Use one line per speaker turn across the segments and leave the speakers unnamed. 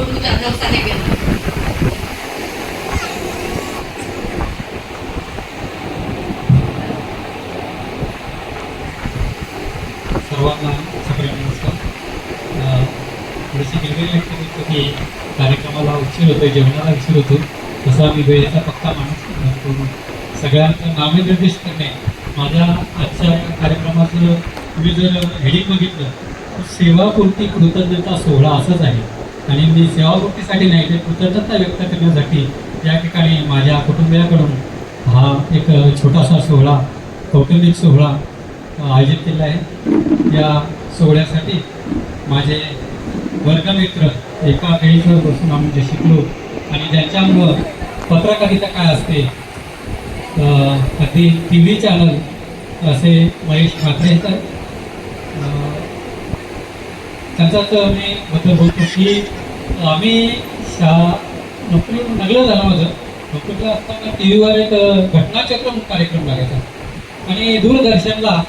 प्रभू नवसाने केलं
सर्वांना सगळे नमस्कार. थोडीशी गिरगिरी व्यक्त करतो की कार्यक्रमाला उशीर होतो जेवणाला उशीर होतो तसा मी वेळेचा पक्का माणूस. परंतु सगळ्यांचं नामनिर्देश करणे. माझ्या आजच्या कार्यक्रमाचं तुम्ही जर हेडिंग बघितलं तर सेवापूर्ती कृतज्ञता सोहळा असंच आहे. आणि मी सेवाभक्तीसाठी नाही ते कृतज्ञता व्यक्त करण्यासाठी या ठिकाणी माझ्या कुटुंबियाकडून हा एक छोटासा सोहळा कौटुंबिक सोहळा आयोजित केला आहे. या सोहळ्यासाठी माझे वर्गमित्र एका वेळीवर बसून आम्ही जे शिकलो आणि ज्यांच्यामुळं पत्रकारिता काय असते अगदी टी व्ही चॅनल असे महेश ठाकरे तर त्यांचाच मी बद्दल बोलतो की आम्ही शा नोकरी नगलं झालं माझं. नोकरीला असताना टी व्हीवर एक घटनाचक्र कार्यक्रम लागायचा. आणि दूरदर्शनला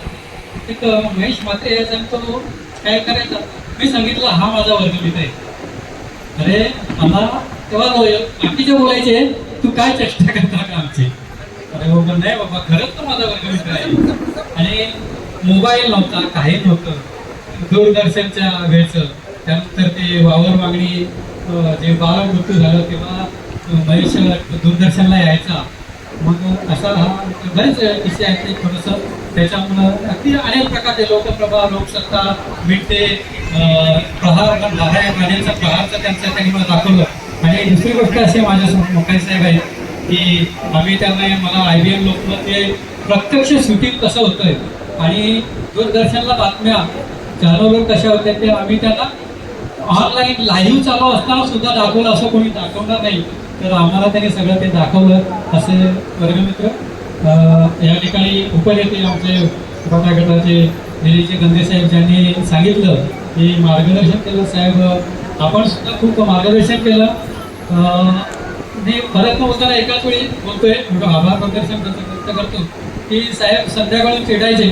एक महेश माते यायचा आणि तो काय करायचा? मी सांगितलं हा माझा वर्गमित्र आहे. अरे मला तेव्हा लो- बाकीचे बोलायचे तू काय चेष्टा करता का आमची? अरे हो, बाबा नाही बाबा खरंच तो माझा वर्गमित्र आहे. आणि मोबाईल नव्हता काही नव्हतं. दूरदर्शनच्या वेळचं. त्यानंतर ते वावर मागणी जे बाळ मृत्यू झालं तेव्हा महेश दूरदर्शनला यायचा. मग असा हा बरेच विषय आहेत ते थोडंसं. त्याच्यामुळं अगदी अनेक प्रकारचे लोकप्रभा लोकसत्ता मिळते प्रहार लढाया गाण्यांचा प्रहारचं त्यांचं त्यांनी मला दाखवलं. आणि दुसरी गोष्ट अशी माझ्यासमोर मोकाई साहेब आहे की आम्ही त्यामुळे मला आय बी एम लोकमध्ये प्रत्यक्ष शूटिंग कसं होतंय? आणि दूरदर्शनला बातम्या चॅनलवर कशा होत्या ते आम्ही त्यांना ऑनलाईन लाईव्ह चालू असताना सुद्धा दाखवलं. असं कोणी दाखवणार नाही. तर आम्हाला त्यांनी सगळं ते दाखवलं. असे वर्गमित्र या ठिकाणी उपनेते आमचे उपटा गटाचे निरीचे गंदे साहेब ज्यांनी सांगितलं की मार्गदर्शन केलं. साहेब आपण सुद्धा खूप मार्गदर्शन केलं. मी परत न बोलताना एकाच वेळी बोलतोय. म्हणजे आभार प्रदर्शन व्यक्त करतो की साहेब संध्याकाळी चिडायचे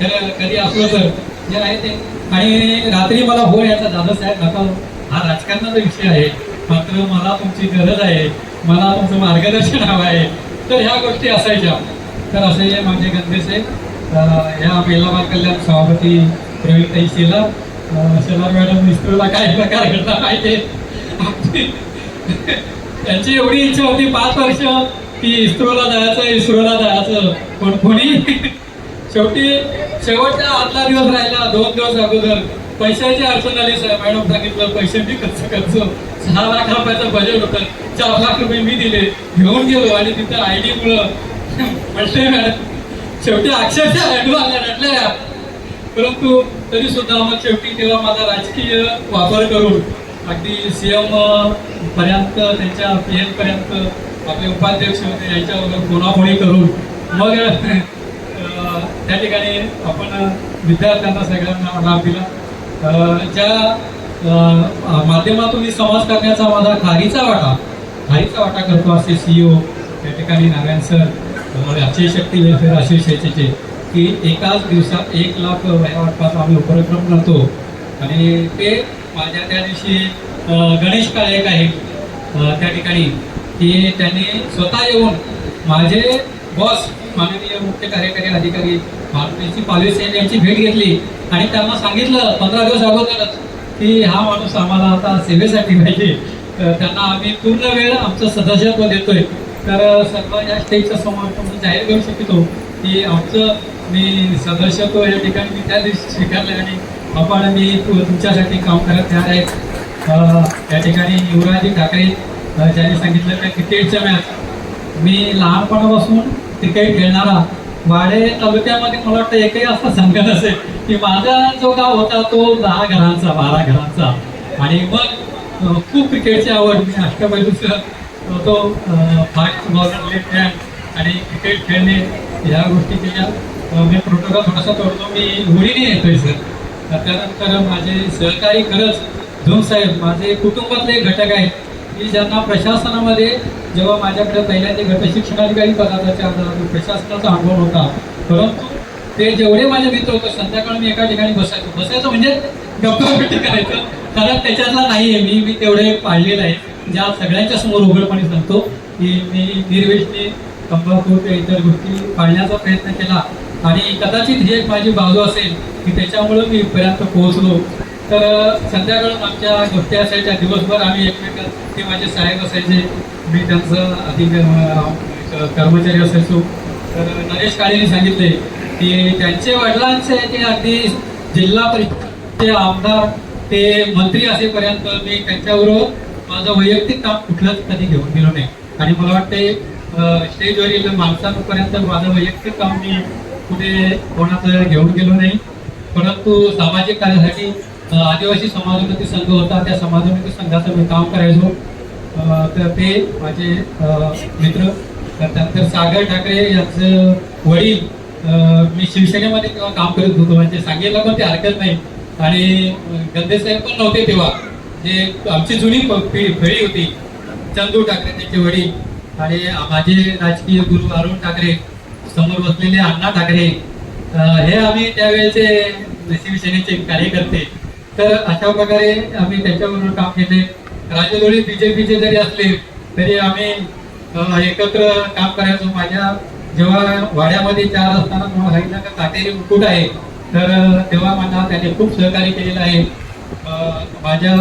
तर कधी असलं तर. जे आहे ते. आणि रात्री मला फोन याचा दादा साहेब नका हा राजकारणाचा विषय आहे. मात्र मला तुमची गरज आहे. मला तुमचं मार्गदर्शन हवं आहे. तर ह्या गोष्टी असायच्या. तर असे हे माझे गंदे साहेब ह्या महिला कल्याण सभापती प्रवीणताई शेला शेलार मॅडम इस्त्रोला काय प्रकार घडला पाहिजे त्यांची एवढी इच्छा होती पाच वर्ष की इस्रोला जायचं इस्रोला जायचं. पण कोणी शेवटी शेवटचा आदला दिवस राहिला दोन दिवस अगोदर. पैशाची अडचण आली साहेब. मॅडम सांगितलं पैसे मी खर्च. करतो सहा लाख रुपयाचं बजेट होतं. चार लाख रुपये मी दिले. घेऊन गेलो आणि तिथं आय डी मुळे. म्हटले मॅडम शेवटी अक्षरशः रडू आल्या रडल्या परंतु तरी सुद्धा मग शेवटी तेव्हा माझा राजकीय वापर करून अगदी सीएम पर्यंत त्यांच्या पी एम पर्यंत आपले उपाध्यक्ष होते यांच्यावर कोणाकोणी करून मग त्या ठिकाणी आपण विद्यार्थ्यांना सगळ्यांना लाभ दिला. ज्या माध्यमातून मी समाज करण्याचा माझा खारीचा वाटा खारीचा वाटा करतो असे सीईओ त्या ठिकाणी नारायण सर अक्षय शक्ती वेलफेअर असोसिएशनचे की एकाच दिवसात एक लाख वयावाटपाचा आम्ही उपक्रम करतो. आणि ते माझ्या त्या दिवशी गणेश काळे आहे त्या ठिकाणी की त्यांनी स्वतः येऊन माझे बॉस माननीय मुख्य कार्यकारी अधिकारी मारुतीची पालवे साहेब यांची भेट घेतली. आणि त्यांना सांगितलं पंधरा दिवस अगोदरच की हा माणूस आम्हाला आता सेवेसाठी पाहिजे. तर त्यांना आम्ही पूर्ण वेळ आमचं सदस्यत्व देतोय. तर सर्व या स्टेजच्या समोर आपण जाहीर करू शकतो की आमचं मी सदस्यत्व या ठिकाणी मी त्या दिवशी स्वीकारलं आणि आपण मी तुमच्यासाठी काम करत तयार आहे. या ठिकाणी युवराजी ठाकरे ज्यांनी सांगितलं त्या क्रिकेटच्या मॅच. मी लहानपणापासून क्रिकेट खेळणारा. वाडे तालुक्यामध्ये मला वाटतं एकही असा संघ नसेल की माझा जो गाव होता तो दहा घरांचा बारा घरांचा. आणि मग खूप क्रिकेटची आवड. मी अष्टपैलूचं तो फास्ट बॉलर लेफ्ट हँड आणि क्रिकेट खेळणे ह्या गोष्टी केल्या. मी प्रोटोकॉल थोडासा तोडतो. मी होळीने येतोय सर. त्यानंतर माझे सहकारी खरंच धूम साहेब माझे कुटुंबातले घटक आहेत. की ज्यांना प्रशासनामध्ये जेव्हा माझ्याकडे पहिल्यांदा ते शिक्षणाधिकारी पदाचा प्रशासनाचा अनुभव होता परंतु ते जेवढे माझे मित्र होते संध्याकाळी मी एका ठिकाणी बसायचो. बसायचो म्हणजे गप्पा करायचं. कारण त्याच्यातला नाही आहे मी मी तेवढे पाळलेलं आहे. ज्या सगळ्यांच्या समोर उघडपणे सांगतो की मी निर्वेशने तंबाखू ते इतर गोष्टी पाळण्याचा प्रयत्न केला. आणि कदाचित ही एक माझी बाजू असेल की त्याच्यामुळं मी इथपर्यंत पोहोचलो. तर अ, संध्याकाळून आमच्या गोष्टी असायच्या. दिवसभर आम्ही एकमेकां ते माझे सहाय्यक असायचे. मी त्यांचं अधिक कर्मचारी असायचो. तर नरेश काळेने सांगितले की त्यांचे वडिलांचे ते अगदी जिल्हा परिषदचे आमदार ते मंत्री असेपर्यंत मी त्यांच्याबरोबर माझं वैयक्तिक काम कुठलंच कधी घेऊन गेलो नाही. आणि मला वाटते स्टेजवरील माणसांपर्यंत माझं वैयक्तिक काम मी कुठे कोणाचं घेऊन गेलो नाही. परंतु सामाजिक कार्यासाठी आदिवासी समाजोन्नती संघ होता त्या समाजोन्नती संघाचं मी काम करायचो. तर ते माझे मित्र तर त्यानंतर सागर ठाकरे यांचं वडील मी शिवसेनेमध्ये तेव्हा काम करत होतो. म्हणजे सांगायला पण ते हरकत नाही. आणि गद्दे साहेब पण नव्हते तेव्हा. जे आमची जुनी प- पिढी होती चंदू ठाकरे त्यांचे वडील. आणि माझे राजकीय गुरु अरुण ठाकरे समोर बसलेले अण्णा ठाकरे. हे आम्ही त्यावेळेचे शिवसेनेचे कार्यकर्ते. तर अशा प्रकारे आम्ही त्याच्याबरोबर काम केले राजदोळी बीजेपीचे जरी असले तरी आम्ही एकत्र काम करायचो. माझ्या जेव्हा वाड्यामध्ये चार असताना मला सांगितलं का काटेरी मुकुट आहे तर तेव्हा मला त्याने खूप सहकार्य केलेलं आहे. माझ्या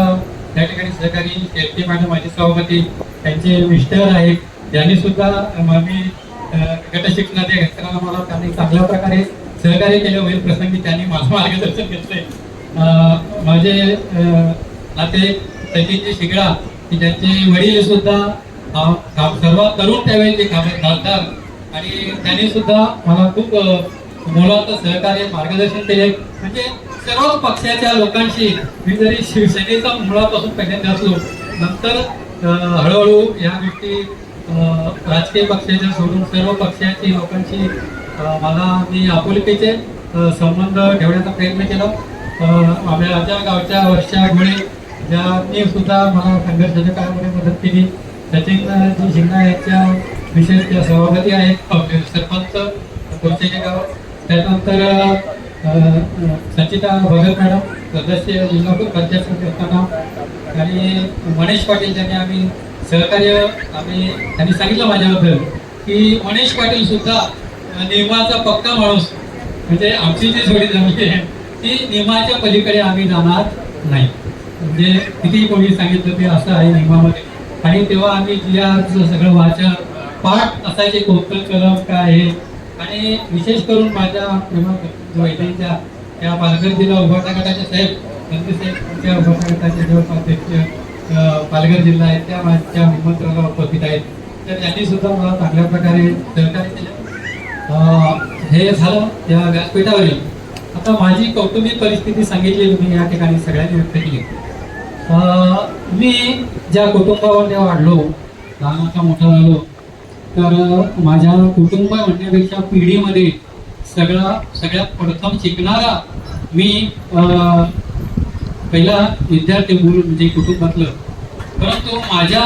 त्या ठिकाणी सहकारी शेट्टी मॅडम माझे सभापती त्यांचे मिस्टर आहेत. त्यांनी सुद्धा अ, मी गटशिक्षणाच्या गट मला त्यांनी चांगल्या प्रकारे सहकार्य केलं. होईल प्रसंगी त्यांनी माझं मार्गदर्शन घेतलंय. माझे नाते सचिनजी शिगडा की त्यांचे वडील सुद्धा काम- सर्वात तरुण त्यावेळी ते कामे घालतात आणि त्यांनी सुद्धा मला खूप अ, सहकार्य मार्गदर्शन केले. म्हणजे सर्व पक्षाच्या लोकांशी मी जरी शिवसेनेचा मुळापासून पहिल्यांदा असलो नंतर हळूहळू या गोष्टी राजकीय पक्षाच्या सोडून सर्व पक्षाची लोकांशी मला मी आपुलकीचे संबंध ठेवण्याचा प्रयत्न केला. आपल्या त्या आमच्या गावच्या वर्षा घोळे ज्यांनी सुद्धा मला संघर्षाच्या काळामध्ये मदत केली. सचिनजी शिंगा यांच्या विशेष त्या सभापती आहेत सरपंच कोरचेचे गाव. त्यानंतर सचिता भगत मॅडम सदस्य जिल्हा पंचायत समिती असताना आणि मणेश पाटील त्यांनी आम्ही सहकार्य आम्ही त्यांनी सांगितलं माझ्याबद्दल की मनीष पाटील सुद्धा नियमाचा पक्का माणूस. म्हणजे आमची जी जोडी जमली आहे ती नियमाच्या पलीकडे आम्ही जाणार नाही. म्हणजे कितीही कोणी सांगितलं ते असं आहे नियमामध्ये. आणि तेव्हा आम्ही जियाचं सगळं वाचन पाठ असायचे कोणतं कलम काय आहे. आणि विशेष करून माझ्या वैद्यांच्या त्या पालघर जिल्हा उभाटा गटाचे साहेब नंदी साहेब त्या उभाटा गटाचे जवळपास अध्यक्ष पालघर जिल्हा आहे. त्या माझ्या निमंत्रणाला उपस्थित आहेत. तर त्यांनी सुद्धा मला चांगल्या प्रकारे सहकार्य केलं. हे झालं त्या व्यासपीठावरील. आता माझी कौटुंबिक परिस्थिती सांगितली तुम्ही या ठिकाणी सगळ्यांनी व्यक्त केली. मी ज्या कुटुंबामध्ये वाढलो लहानाचा मोठा झालो तर माझ्या कुटुंब म्हणण्यापेक्षा पिढीमध्ये सगळा सगळ्यात प्रथम शिकणारा मी पहिला विद्यार्थी मूल म्हणजे कुटुंबातलं. परंतु माझ्या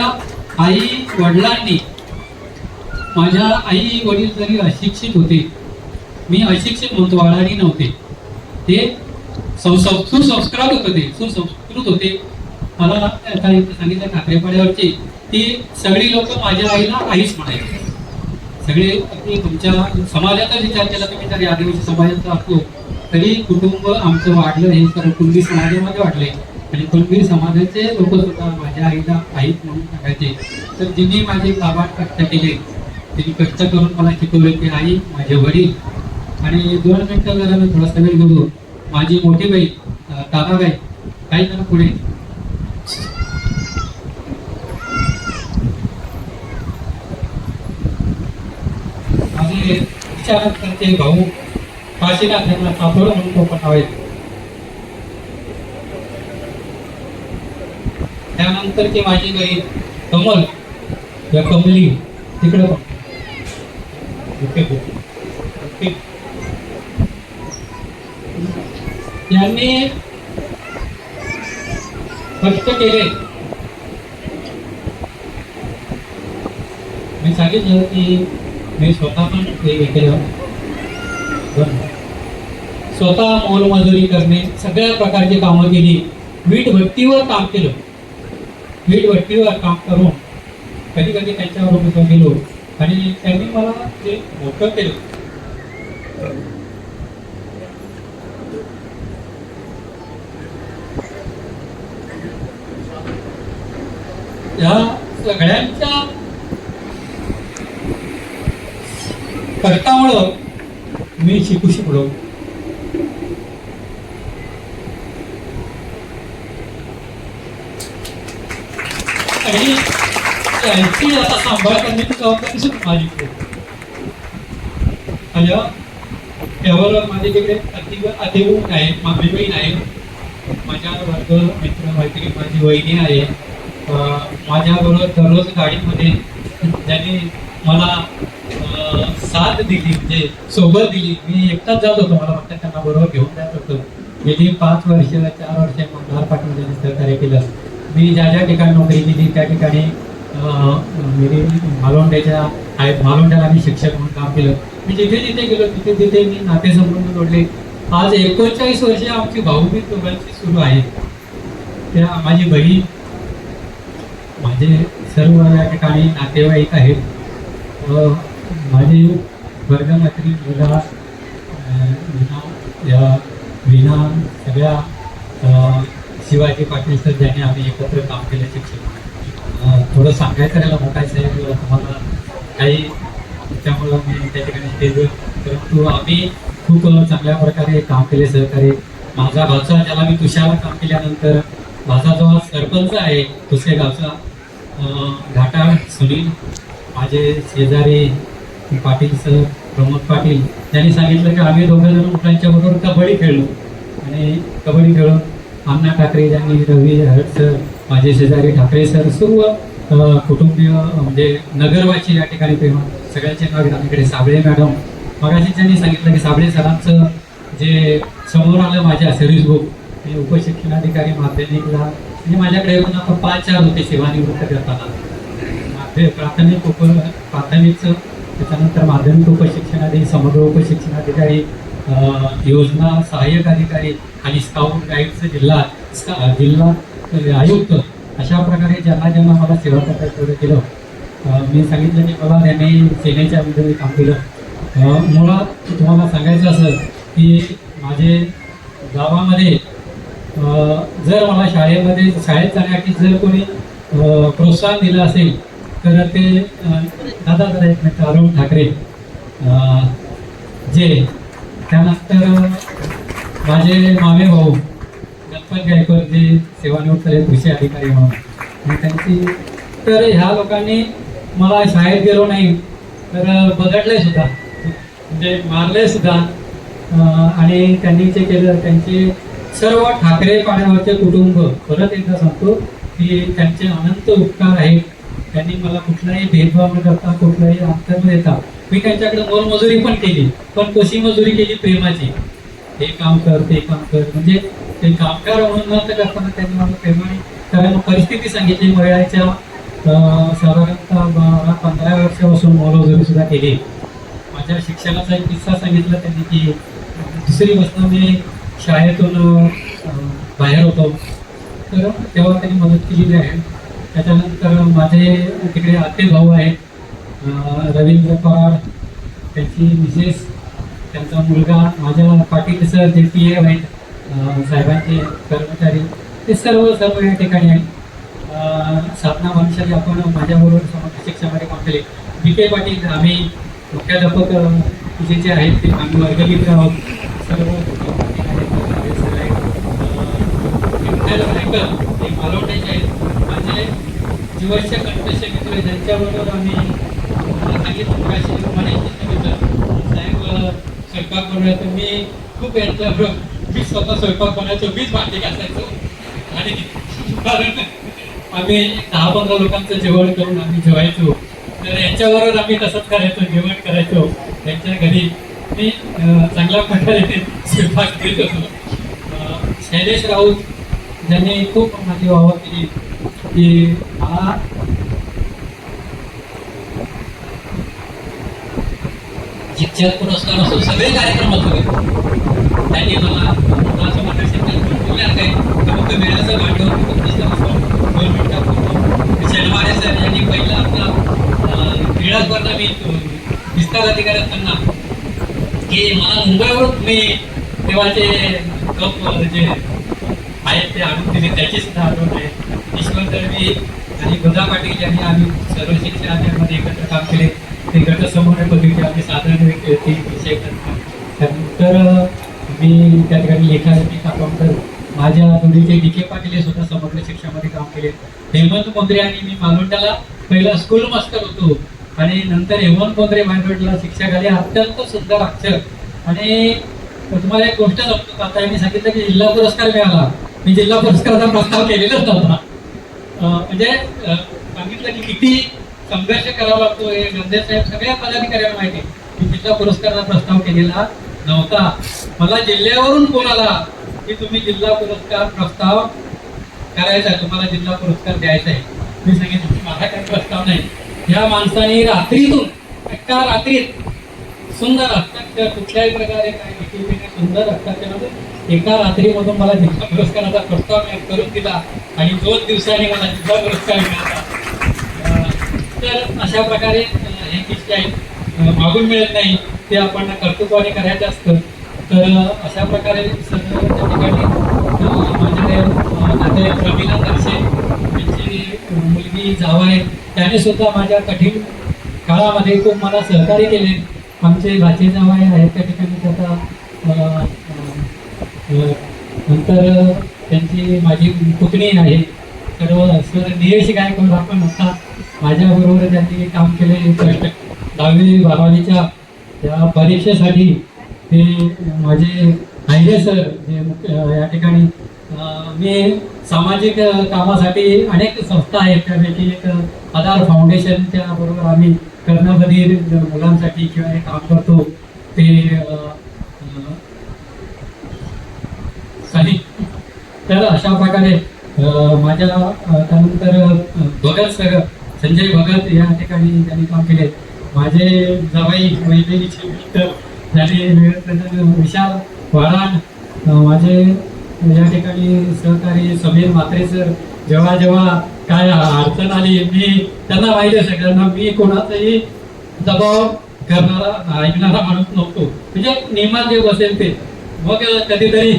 आई वडिलांनी माझ्या आई वडील जरी अशिक्षित होते मी अशिक्षित म्हणतो वाढारी नव्हते. ते सुसंस्कृत होते. सुसंस्कृत होते. मला काही सांगितलं ठाकरेपाड्यावरचे की सगळी लोक माझ्या आईला आईच म्हणायचे. सगळे अगदी तुमच्या समाजाचा विचार केला तुम्ही जरी आदिवासी समाजाचा असलो तरी कुटुंब आमचं वाढलं हे सर्व कुणबी समाजामध्ये वाढले. आणि कुणबी समाजाचे लोक सुद्धा माझ्या आईला आईच म्हणून सांगायचे. तर जिने माझे बाबा कष्ट केले. तिने कष्ट करून मला शिकवले की आई माझे वडील. आणि दोन मिनटं जरा मी थोडासा वेळ बोलू. माझी मोठी बाई अं, ताराबाई काही जण पुढे. माझे विचारात करते भाऊ काशीनाथ यांना कापड म्हणून तो पण आहेत त्यानंतरची माझी बहीण कमल या कमली तिकडे पण ओके ओके. यांनी कष्ट केले. मी सांगितलं की मी स्वतः पण हे केलं स्वतः मोलमजुरी करणे सगळ्या प्रकारची कामं केली. वीट भट्टीवर काम केलं. वीट भट्टीवर काम करून कधी कधी त्यांच्यावर गेलो आणि त्यांनी मला ते मोठं केलं. या सगळ्यांच्या कष्टामुळं मी शिकू शिकलो. आणि त्यांची आता सांभाळ करण्याची जबाबदारी सुद्धा माझी माझ्या आणि त्यावर माझे तिकडे अति अतिगुण आहे माझी बहीण आहे. माझ्या वर्ग मित्र मैत्रिणी माझी वहिनी आहे. माझ्याबरोबर दररोज गाडीमध्ये त्यांनी मला साथ दिली म्हणजे सोबत दिली मी एकटाच जात होतो. मला वाटतं त्यांना बरोबर घेऊन जात होतो. गेली पाच वर्ष चार वर्ष मंगळार पाटील त्यांनी सहकार्य केलं. मी ज्या ज्या ठिकाणी नोकरी केली त्या ठिकाणी मी म्हणजे मालोंड्याच्या आहेत मालोंड्याला मी शिक्षक म्हणून काम केलं. मी जिथे जिथे गेलो तिथे तिथे मी नातेसंबंध जोडले. आज एकोणचाळीस वर्ष आमची भाऊबीज दोघांची सुरू आहे. त्या माझी बहीण माझे सर्व या ठिकाणी नातेवाईक आहेत. व माझी वर्गमैत्री मुला विना या सगळ्या शिवाजी पाटील सर ज्यांनी आम्ही एकत्र काम केलं शिक्षक थोडं सांगायचं त्याला मोठा साहेब तुम्हाला काही त्यामुळं मी त्या ठिकाणी केलं परंतु आम्ही खूप चांगल्या प्रकारे काम केले सहकारी माझा गावचा ज्याला मी तुषार काम केल्यानंतर माझा जो सरपंच आहे दुसऱ्या गावचा घाटा सुनील माझे शेजारी पाटील सर प्रमोद पाटील त्यांनी सांगितलं की आम्ही दोघं जण मुलांच्या बरोबर कबड्डी खेळलो. आणि कबड्डी खेळून अण्णा ठाकरे यांनी रवी हरट सर माझे शेजारी ठाकरे सर सर्व कुटुंबीय म्हणजे नगरवाची या ठिकाणी प्रेमा सगळ्यांचे नाव घेतात. इकडे साबळे मॅडम. मगाशी त्यांनी सांगितलं की साबळे सरांचं जे समोर आलं माझ्या सर्व्हिस बुक ते उपशिक्षणाधिकारी माध्यमिकला आणि माझ्याकडे पण आता पाच चार होते सेवानिवृत्त करताना. माध्य- प्राथमिक उप प्राथमिकचं त्याच्यानंतर माध्यमिक उपशिक्षणाधिकारी समग्र उपशिक्षणाधिकारी अधिकारी योजना सहाय्यक अधिकारी आणि स्काउट गाईडचं जिल्हा स्का- जिल्हा आयुक्त अशा प्रकारे ज्यांना ज्यांना मला सेवा करता तेवढं केलं. मी सांगितलं की मला त्यांनी सेनेच्या विरुद्ध काम केलं. मुळात तुम्हाला सांगायचं असं की माझे गावामध्ये जर मला शाळेमध्ये शाळेत जाण्यासाठी जर कोणी प्रोत्साहन दिलं असेल तर ते दादा जरा एक मिनिट अरुण ठाकरे जे त्यानंतर माझे मामे भाऊ गणपत गायकवाड जे सेवानिवृत्त झाले कृषी अधिकारी म्हणून आणि त्यांची तर ह्या लोकांनी मला शाळेत गेलो नाही तर बदडले सुद्धा म्हणजे मारले सुद्धा आणि त्यांनी जे केलं त्यांचे सर्व ठाकरे पाण्यावरचे कुटुंब परत एकदा सांगतो की त्यांचे अनंत उपकार आहेत. त्यांनी मला कुठलाही भेदभाव न करता कुठलाही अंतर न देता मी त्यांच्याकडे मोलमजुरी पण केली पण कशी मजुरी केली? प्रेमाची. हे काम कर ते काम कर. म्हणजे ते कामगार म्हणून न करताना त्यांनी मला प्रेमाने कारण परिस्थिती सांगितली. मराठ्याच्या अं, साधारणतः बारा पंधरा वर्षापासून मोलमजुरी सुद्धा केली. माझ्या शिक्षणाचा एक किस्सा सांगितला त्यांनी की दुसरी वस्तू मी शाळेतून बाहेर होतो. तर तेव्हा त्यांनी मदत केलेली आहे. त्याच्यानंतर माझे तिकडे आते भाऊ आहेत रवींद्र पवार त्यांची मिसेस त्यांचा मुलगा माझ्या Patil sir J P M आहेत साहेबांचे कर्मचारी ते सर्व सर्व या ठिकाणी आहेत. साधना भानुशाली आपण माझ्याबरोबर समोर शिक्षणामध्ये काम केले बी के पाटील आम्ही मुख्याध्यापक जे जे आहेत ते आम्ही वर्गमित्र आहोत. सर्व सर आहेत. अं, विठ्ठल नायकर हे आहेत माझे जीवनचे कंठस्य मित्र आहेत, आम्ही सांगितलं मगाशी सांगितलं साहेब स्वयंपाक बनवायचं मी खूप यांच्याबरोबर मी स्वतः स्वयंपाक बनवायचो मीच भांडी घासायचो. आणि कारण आम्ही दहा पंधरा लोकांचं जेवण करून आम्ही जेवायचो. तर यांच्याबरोबर आम्ही तसंच करायचो जेवण करायचो. त्यांच्या घरी मी चांगल्या प्रकारे स्वयंपाक घेत होतो. शैलेश राऊत ज्यांनी खूप माझी वाहवा केली. की हा शिक्षक पुरस्कार असो सगळे कार्यक्रम होते त्यांनी मला मुलाचं मार्गदर्शन केलं आहे. फक्त वेळाचं भांडवल दोन मिनिटापूर्वी शनिवारी सर यांनी पहिला आपला अं, क्रीडा स्पर्धा मी विस्तार अधिकारी असताना की मला मुंबईवरून तुम्ही तेव्हाचे कप जे आहेत ते आणून दिले त्याची सुद्धा आठवण आहे ईश्वर दळवी आणि गुंजा पाटील यांनी आम्ही सर्व शिक्षण एकत्र काम केले. ते गटसमोर पद्धतीचे आम्ही साधारण व्यक्ती विषय त्यानंतर मी त्या ठिकाणी लेखासाठी काम तर माझ्या मुलीचे डी के पाटील हे सुद्धा समग्र शिक्षणामध्ये काम केले. हेमंत मोंद्रे आणि मी मालवंडाला पहिला स्कूल मास्टर होतो. आणि नंतर हेमंत मोंद्रे मालवंडला शिक्षक आले. अत्यंत सुंदर अक्षर. आणि तुम्हाला एक गोष्ट सांगतो आता यांनी सांगितलं की जिल्हा पुरस्कार मिळाला. मी जिल्हा पुरस्काराचा प्रस्ताव केलेलाच नव्हता म्हणजे सांगितलं की किती संघर्ष करावा लागतो हे गंधे साहेब सगळ्या पदाधिकाऱ्यांना माहिती मी जिल्हा पुरस्काराचा प्रस्ताव केलेला नव्हता. मला जिल्ह्यावरून कोण आला की तुम्ही जिल्हा पुरस्कार प्रस्ताव करायचा आहे. तुम्हाला जिल्हा पुरस्कार द्यायचा आहे. मी सांगितलं की माझा काही प्रस्ताव नाही. या माणसाने रात्रीतून एका रात्रीत सुंदर हस्ताक्षर कुठल्याही प्रकारे काय सुंदर हस्ताक्षरातून एका रात्रीमधून मला जिल्हा पुरस्काराचा प्रस्ताव मी करून दिला आणि दोन दिवसांनी मला जिल्हा पुरस्कार मिळाला. तर अशा प्रकारे हे किस्से आहेत. मागून मिळत नाही ते आपण कर्तृत्वाने करायचं असतं. तर अशा प्रकारे सगळं त्या ठिकाणी माझ्याकडे प्रवीणा दर्शे त्यांची मुलगी जाव आहे. त्याने सुद्धा माझ्या कठीण काळामध्ये खूप मला सहकार्य केले. आमचे भाचे जावाई आहेत त्या ठिकाणी त्याचा हो. नंतर त्यांची माझी पुतणी आहे. सर्व सर नियश गायकवाड आपण आता माझ्याबरोबर त्यांनी काम केले कष्ट. दहावी बारावीच्या त्या परीक्षेसाठी ते माझे आहे सर जे मुख्य- या ठिकाणी मी सामाजिक कामासाठी अनेक संस्था आहेत. त्यापैकी एक आधार फाउंडेशनच्या बरोबर आम्ही कर्णबधीर मुलांसाठी किंवा हे काम करतो. ते आणि तर अशा प्रकारे माझ्या त्यानंतर भगत सर संजय भगत या ठिकाणी त्यांनी काम केले. माझे जवाई वैद्यकीचे मित्र त्यांनी विशाल वाराण माझे या ठिकाणी सहकारी समीर म्हात्रे सर जेव्हा जेव्हा काय अडचण आली मी त्यांना माहिती आहे सगळ्यांना मी कोणाचाही दबाव करणारा ऐकणारा माणूस नव्हतो. म्हणजे नियमात जे बसेल ते. मग कधीतरी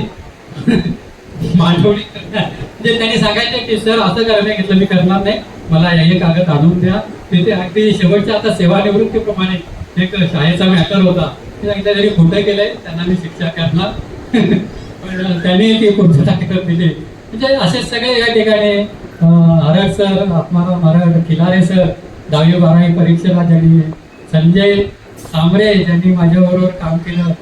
मांडवणी म्हणजे त्यांनी सांगायचं की सर असं करायला घेतलं मी करणार नाही. मला हे कागद आणून द्या. तिथे अगदी शेवटच्या आता सेवानिवृत्तीप्रमाणे एक शाळेचा मॅटर होता. ते सांगितलं त्यांनी खोटं केलंय. त्यांना मी शिक्षा करणार. पण त्यांनी ती पूर्तता कागद दिली. म्हणजे असे सगळे या ठिकाणी अं, सर आत्माराम हरड खिलारे सर दहावी बारावी परीक्षेला ज्यांनी संजय सांबरे ज्यांनी माझ्याबरोबर काम केलं.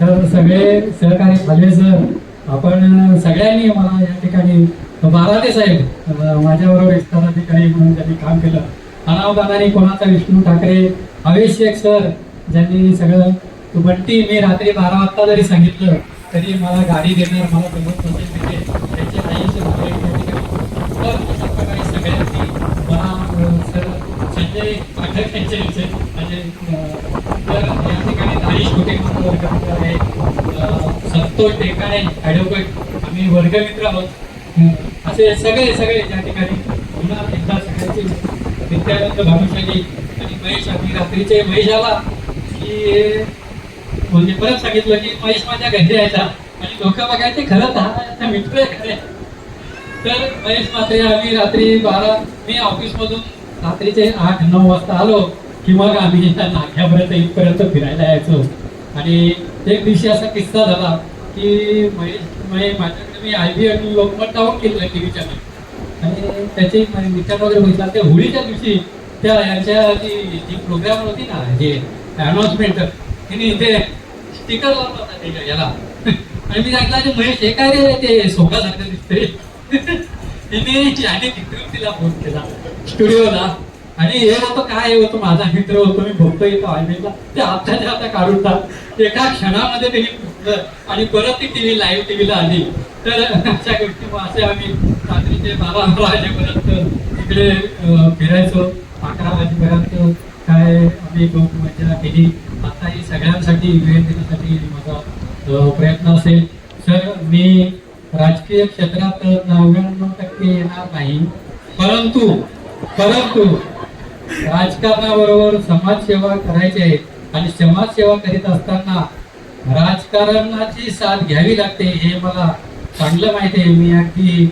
सर सगळे सहकारी भले सर आपण सगळ्यांनी मला या ठिकाणी बाराटे साहेब माझ्याबरोबर विस्तार म्हणून त्यांनी काम केलं. अनावदानाने कोणाचा विष्णू ठाकरे अभिषेक सर ज्यांनी सगळं तू बंटी मी रात्री बारा वाजता जरी सांगितलं तरी मला गाडी देणार मला जमत नसेल त्याचे आईचे मला ठिकाणी. सगळ्यांनी संजय पाठक त्यांचे विषय. म्हणजे, म्हणजे तर या ठिकाणी हरीश कुटे म्हणून वर्गमित्र आहे. संतोष टेकाणे ॲडव्होकेट आम्ही वर्गमित्र आहोत. असे सगळे सगळे या ठिकाणी. पुन्हा एकदा सगळ्यांचे नित्यानंद भानुशाली आणि महेश. आम्ही रात्रीचे महेश आला. की म्हणजे परत सांगितलं की महेश माझ्या घरी यायचा. आणि लोक बघायचे खरंच हा मित्र आहे. तर महेश मात्र आम्ही रात्री बारा मी ऑफिसमधून रात्रीचे आठ नऊ वाजता आलो की मग आम्ही त्या नाक्यापर्यंत इथपर्यंत फिरायला यायचो. आणि एक दिवशी असा किस्सा झाला की महेश माझ्याकडे मी आय बी आणि लोकमत डाऊन केलं टी व्हीच्या आणि त्याचे विचार वगैरे बघितला. त्या होळीच्या दिवशी त्या यांच्या जी जी प्रोग्राम होती ना जे अनाउन्समेंट तिने इथे स्टिकर लावला होता त्याच्या याला. आणि मी ऐकला की महेश हे काय रे? ते सोफासारखं दिसतंय. तिने त्याने तिकडून तिला फोन केला. स्टुडिओला. आणि हे होतं काय हे होतं माझा मित्र होतो मी बघतो येतो आयमेला ते आत्ताच्या आता काढून टाक. एका क्षणामध्ये त्यांनी फुटलं आणि परत ती टीव्ही लाईव्ह टीव्हीला आली. तर अशा गोष्टी मग असे आम्ही रात्रीचे बारा वाजेपर्यंत तिकडे फिरायचो. अकरा वाजेपर्यंत काय आम्ही खूप मजा केली. आता ही सगळ्यांसाठी वेळ देण्यासाठी माझा प्रयत्न असेल. सर मी राजकीय क्षेत्रात नव्याण्णव टक्के येणार नाही. परंतु परंतु राजकारणाबरोबर समाजसेवा करायची आहे आणि समाजसेवा करीत असताना राजकारणाची साथ घ्यावी लागते हे मला चांगलं माहिती आहे. मी अगदी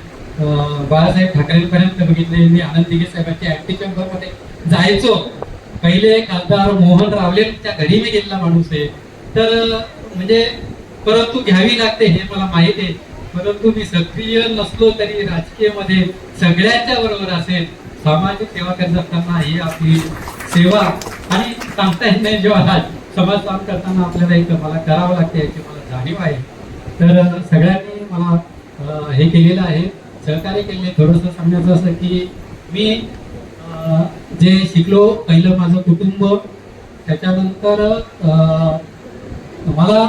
बाळासाहेब ठाकरेंपर्यंत बघितले. मी आनंद दिघे साहेबांच्या ऍक्टिव्ह चेंबरमध्ये जायचो. पहिले खासदार मोहन रावलेंच्या घरी मी गेलेला माणूस आहे. तर म्हणजे परंतु घ्यावी लागते हे मला माहिती आहे. परंतु मी सक्रिय नसलो तरी राजकीयमध्ये सगळ्यांच्या बरोबर असेल. सामाजिक सेवा करत असताना ही आपली सेवा आणि सांगता येत नाही जेव्हा आज समाज काम करताना आपल्याला एक मला करावं लागते याची मला जाणीव आहे. तर सगळ्यांनी मला हे केलेलं आहे. सहकार्य केले थोडंसं सांगण्याचं असं की मी जे शिकलो पहिलं माझं कुटुंब त्याच्यानंतर मला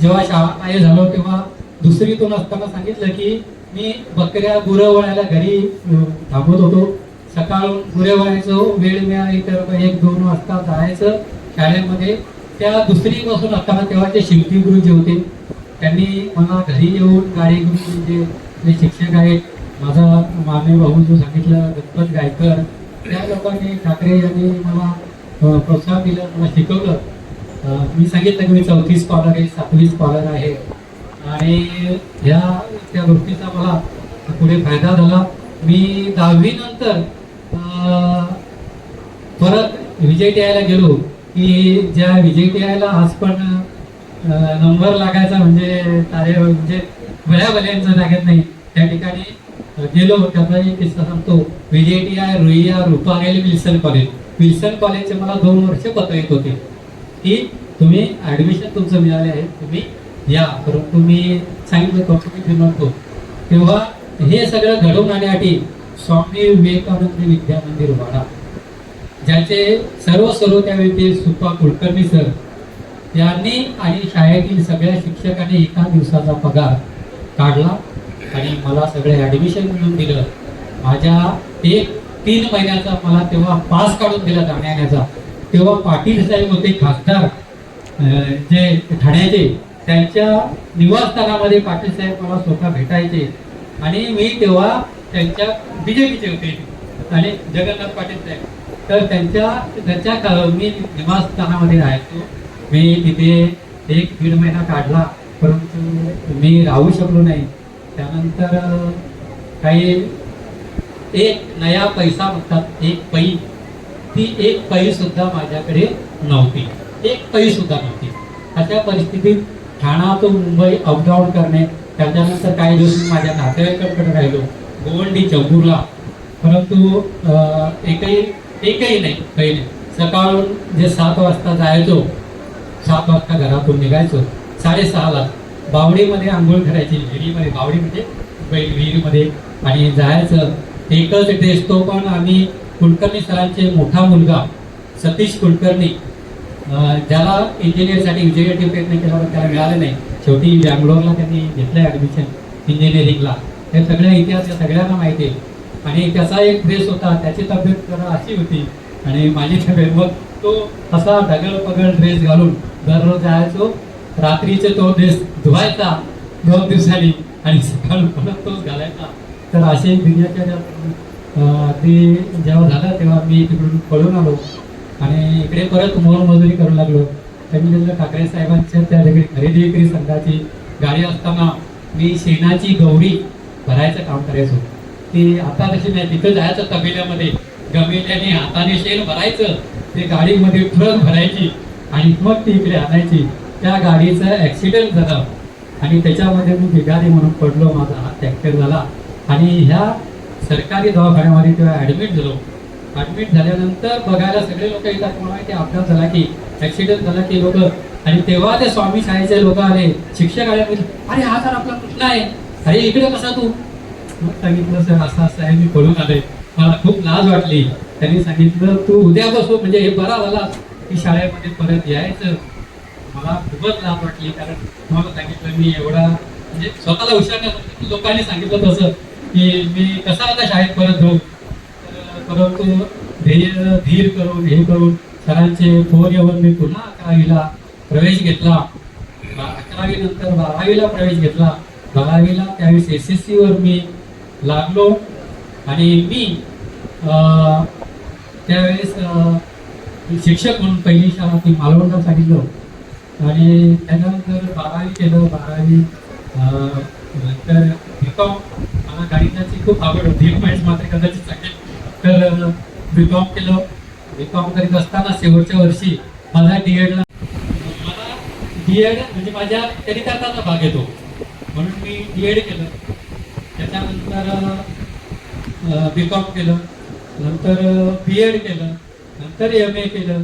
जेव्हा शाळा झालो तेव्हा दुसरीतून असताना सांगितलं की मी बकऱ्या गुरं वळायला घरी थांबत होतो. सकाळून पुढे व्हायचं वेळ मिळाली तर एक दोन वाजता जायचं शाळेमध्ये. त्या दुसरी पासून असताना तेव्हाचे शिल्पी गुरु जे होते. त्यांनी मला घरी येऊन गायकगुरु म्हणजे जे शिक्षक आहेत माझा मामे भाऊ जो सांगितलं गणपत गायकर त्या लोकांनी ठाकरे यांनी मला प्रोत्साहन दिलं मला शिकवलं. मी सांगितलं की मी चौथी स्कॉलर आहे सातवी स्कॉलर आहे. आणि ह्या त्या गोष्टीचा मला पुढे फायदा झाला. मी दहावी नंतर परत विजय टी आयला गेलो की ज्या विजय टी आयला आज पण नंबर लागायचा म्हणजे तारे म्हणजे बऱ्या भल्यांचं लागत नाही. त्या ठिकाणी गेलो त्याचा एक किस्सा सांगतो. Vijay T I Ruia Ruparel Wilson college Wilson कॉलेजचे मला दोन वर्ष पत्र येत होते. की तुम्ही ऍडमिशन तुमचं मिळाले आहे तुम्ही या. परंतु मी सांगितलं कॉम्पिटिटिव्ह नव्हतो. तेव्हा हे सगळं घडवून आणण्यासाठी स्वामी विवेकानंद विद्या मंदिर वाडा ज्याचे सर्व सर्व त्यावेळी सुपा कुलकर्णी सर यांनी आणि शाळेतील सगळ्या शिक्षकांनी एका दिवसाचा पगार काढला आणि मला सगळे ऍडमिशन मिळून दिलं. माझ्या एक तीन महिन्याचा मला तेव्हा पास काढून दिला जाण्याचा. तेव्हा पाटील साहेब होते खासदार अं, जे ठाण्याचे त्यांच्या निवासस्थानामध्ये पाटील साहेब मला स्वतः भेटायचे. आणि मी तेव्हा त्यांच्या बीजेपीचे होते. आणि जगन्नाथ पाटील साहेब. तर त्यांच्या त्यांच्या मी निवासस्थानामध्ये राहायचो. मी तिथे एक दीड महिना काढला. परंतु मी राहू शकलो नाही. त्यानंतर काही एक नया पैसा म्हणतात एक पै ती एक पै सुद्धा माझ्याकडे नव्हती. एक पै सुद्धा नव्हती. अशा परिस्थितीत ठाणा तो मुंबई अपडाऊन करणे त्याच्यानंतर काही दिवस माझ्या नातेवाईकांकडे राहिलो. गोवंडी चंबूरला परंतु अं, एकही एकही नाही पहिले सकाळून जे सात वाजता जायचो सात वाजता घरातून निघायचो साडेसहाला बावडीमध्ये आंघोळ करायची विहिरीमध्ये बावडी म्हणजे बैल विहिरीमध्ये. आणि जायचं एकच ड्रेस तो पण आम्ही कुलकर्णी सरांचे मोठा मुलगा सतीश कुलकर्णी. ज्याला इंजिनिअरसाठी इंजिनिअरिंग प्रयत्न केला पण त्याला मिळालं नाही. शेवटी बँगलोरला त्यांनी घेतलं ॲडमिशन इंजिनिअरिंगला हे सगळ्या इतिहास या सगळ्यांना माहिती आहे. आणि त्याचा एक ड्रेस होता त्याची तब्येत जरा अशी होती. आणि माझी तब्येत मग तो असा ढगल पगल ड्रेस घालून दररोज जायचो. रात्रीचे तो ड्रेस धुवायचा दोन दिवसांनी. आणि सकाळी परत तोच घालायचा. तर असे दुनियाच्या ते जेव्हा झालं तेव्हा मी तिकडून पळून आलो. आणि इकडे परत मोलमजुरी करू लागलो. त्यांनी त्याच्या ठाकरे साहेबांच्या त्या ठिकाणी खरेदी विक्री संघाची गाडी असताना मी शेणाची गौरी भरायचं काम करायचो ती आता तशी नाही. तिथं जायचं तबेल्यामध्ये. गमेल्याने हाताने शेण भरायचं. ते गाडीमध्ये ट्रक भरायची आणि मग ती इकडे आणायची. त्या गाडीचं ॲक्सिडेंट झालं. आणि त्याच्यामध्ये मी भिगारी म्हणून पडलो. माझा हात फ्रॅक्चर झाला. आणि ह्या सरकारी दवाखान्यामध्ये तेव्हा ॲडमिट झालो. ॲडमिट झाल्यानंतर बघायला सगळे लोक येतात. मला माहिती अपघात झाला की ॲक्सिडेंट झाला की लोक. आणि तेव्हा ते स्वामी शाळेचे लोक आले. शिक्षक आले. अरे हा तर आपला कुठला आहे? अरे इकडे कसा तू? मग सांगितलं सर असं असं आहे मी पळून आले मला खूप लाज वाटली. त्यांनी सांगितलं तू उद्या बसू म्हणजे हे बरा झाला. की शाळेमध्ये परत यायचं. मला खूपच लाज वाटली कारण तुम्हाला सांगितलं मी एवढा म्हणजे स्वतःला हुशार नाही लोकांनी सांगितलं तसं की मी कसा आता शाळेत परत जाऊ? परंतु ध्येय धीर करून हे करून सरांचे फोर्यवर येऊन मी पुन्हा अकरावीला प्रवेश घेतला. अकरावी नंतर बारावीला प्रवेश घेतला. बारावीला त्यावेळेस एस एस सीवर मी लागलो. आणि मी त्यावेळेस शिक्षक म्हणून पहिली शाळा ती मालवणला सांगितलं. आणि त्यानंतर बारावी केलं. बारावी अं, नंतर बीकॉम मला गणिताची खूप आवड होती. माहीत मात्र कदाचित सांगेल. तर बीकॉम केलं. बीकॉम करीत असताना शेवटच्या वर्षी माझा डी एडला मला डी एड म्हणजे माझ्या चरितार्थाचा भाग येतो. म्हणून मी डी एड केलं. त्याच्यानंतर बी कॉम केलं. नंतर बी एड केलं. नंतर एम ए केलं.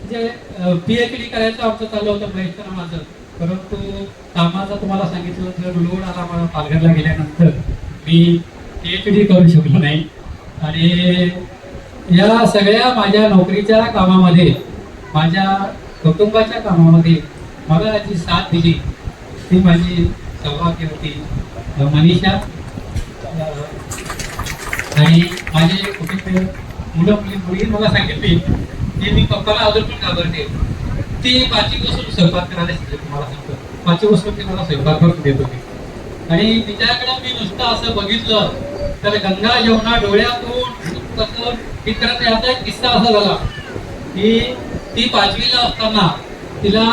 म्हणजे पी एच डी करायचं आमचं चालू होतं प्रयत्न माझं. परंतु कामाचा तुम्हाला सांगितलं तर लोड आला मला पालघरला गेल्यानंतर मी पी एच डी करू शकलो नाही. आणि या सगळ्या माझ्या नोकरीच्या कामामध्ये माझ्या कुटुंबाच्या कामामध्ये मला जी साथ दिली ती माझी सौभाग्य मनीषा आणि माझे कुठे मुलं मुली मुलगी मला सांगितली ती मी पप्पाला अजून पण घाबरते. ती पाचवीपासून स्वयंपाक करायला शिकले तुम्हाला सांगतो. पाचवीपासून ती मला स्वयंपाक करून देत होती. आणि तिच्याकडे मी नुसतं असं बघितलं तर गंगा जेवणा डोळ्यातून कसं तिकडे याचा एक किस्सा असा झाला की ती पाचवीला असताना तिला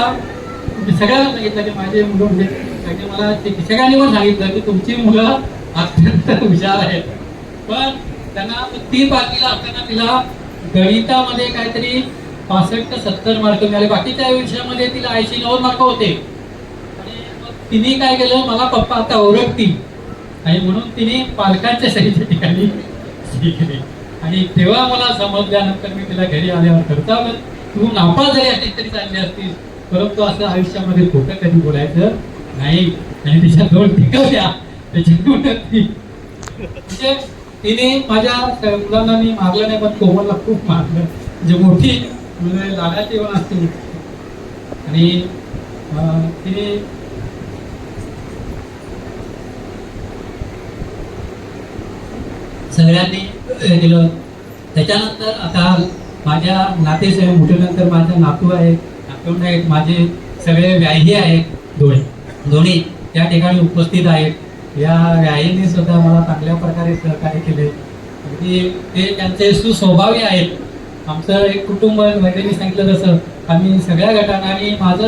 सगळ्यांना सांगितलं की माझे मुलं म्हणजे म्हणजे मला ते पण सांगितलं की तुमची मुलं अत्यंत हुशार आहेत. पण त्यांना ती बाकीला असताना तिला गणितामध्ये काहीतरी पासष्ट सत्तर मार्क मिळाले बाकीच्या विषयामध्ये तिला ऐंशी नव्वद मार्क होते. आणि मग तिने काय केलं? मला पप्पा आता ओळखतील आणि म्हणून तिने पालकांच्या सहीच्या ठिकाणी शिकले. आणि तेव्हा मला समजल्यानंतर मी तिला घरी आल्यावर करतावलं तू नापास जरी असली तरी चालली असतील परंतु असं आयुष्यामध्ये खोटं कधी बोलायचं नाही आणि तिच्या दोन टिकवल्या त्याच्यामुळे म्हणजे तिने माझ्या मुलांना मी मारलं नाही पण कोमलला खूप मारलं. म्हणजे मोठी म्हणजे लाडाची पण असते आणि तिने सगळ्यांनी केलं. त्याच्यानंतर आता माझ्या नातेसंग मोठ्यानंतर माझ्या नातू आहेत नातवंड आहेत माझे सगळे व्याही आहेत डोळे दोन्ही त्या ठिकाणी उपस्थित आहेत. या व्याहीने सुद्धा मला चांगल्या प्रकारे सहकार्य केले. अगदी ते त्यांचे सुस्वभावी आहेत. आमचं एक कुटुंब वगैरे सांगितलं तसं. आम्ही सगळ्या गटांना आणि माझं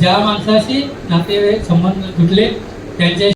ज्या माणसाशी नातेवाईक संबंध तुटले त्यांच्या